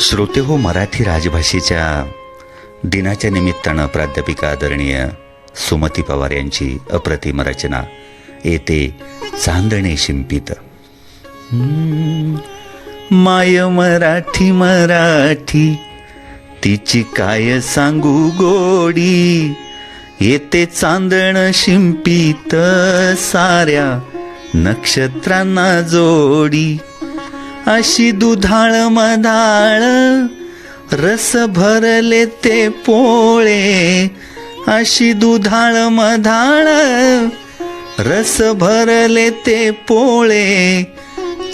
श्रोते हो मराठी राजभाषेच्या दिनाच्या निमित्तानं प्राध्यापिका आदरणीय सुमती पवार यांची अप्रतिम रचना. येते चांदणे शिंपित. माय मराठी मराठी तिची काय सांगू गोडी? येते चांदण शिंपित साऱ्या नक्षत्रांना जोडी. अशी दुधाळ मधाळ रस भरले ते पोळे. अशी दुधाळ मधाळ रस भरले ते पोळे.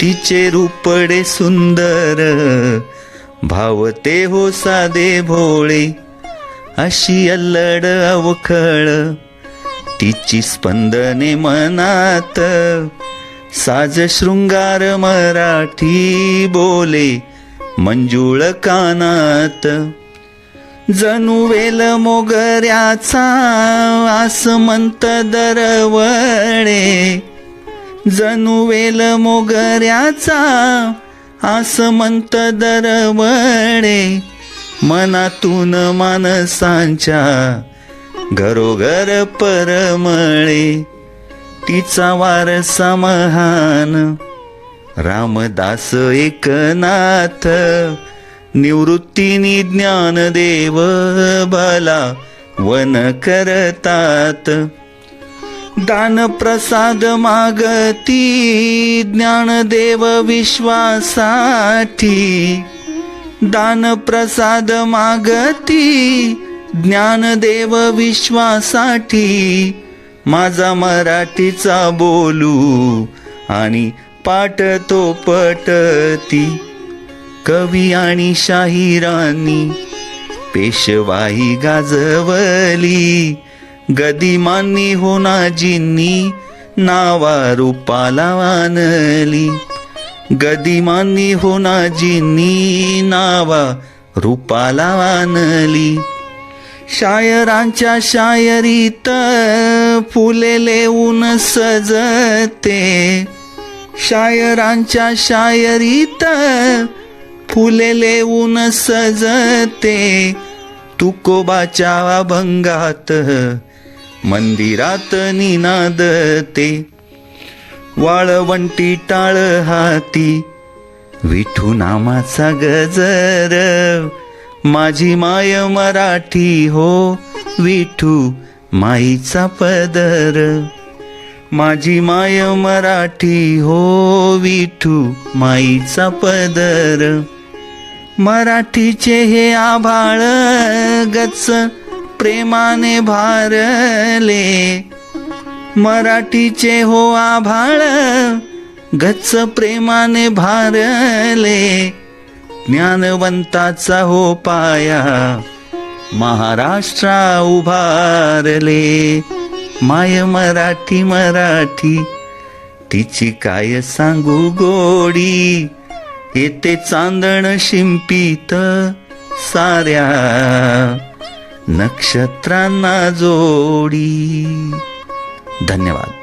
तिचे रूपडे सुंदर भावते हो साधे भोळे. अशी अल्लड अवखळ तिची स्पंदने मनात. साज शृंगार मराठी बोले मंजुळ कानात. जणू वेल मोगऱ्याचा आसमंत दरवळे. जणू वेल मोगऱ्याचा आसमंत दरवळे. मनातून माणसांच्या घरोघर परमळे. तिचा वारसा महान. रामदास एकनाथ निवृत्तीनी ज्ञानदेव बाला वन करतात. दान प्रसाद मागती ज्ञानदेव विश्वासाठी. दान प्रसाद मागती ज्ञानदेव विश्वासाठी. माझा मराठीचा बोलू आणि पाठ तो पटती. कवी आणि शाहिरांनी पेशवाई गाजवली. गदिमांनी होनाजींनी नावा रूपाला आणली गदिमांनी होनाजींनी नावा रूपाला आणली शायरांच्या शायरीत फुलेले ऊन सजते. शायरांच्या शायरीत फुलेले ऊन सजते. तुकोबाच्या अभंगात मंदिरात निनादते. वाळवंटी टाळ हाती विठू नामाचा गजर. माझी माय मराठी हो विठू. माईचा पदर. माझी माय मराठी हो विठू माईचा पदर. मराठीचे हे आभाळ गच प्रेमाने भारले. मराठीचे हो आभाळ गच्च प्रेमाने भारले. ज्ञानवंताचा हो पाया महाराष्ट्रा उभारले. माय मराठी मराठी. तिची काय सांगू गोडी? येते चांदण शिंपीत साऱ्या नक्षत्रांना जोडी. धन्यवाद.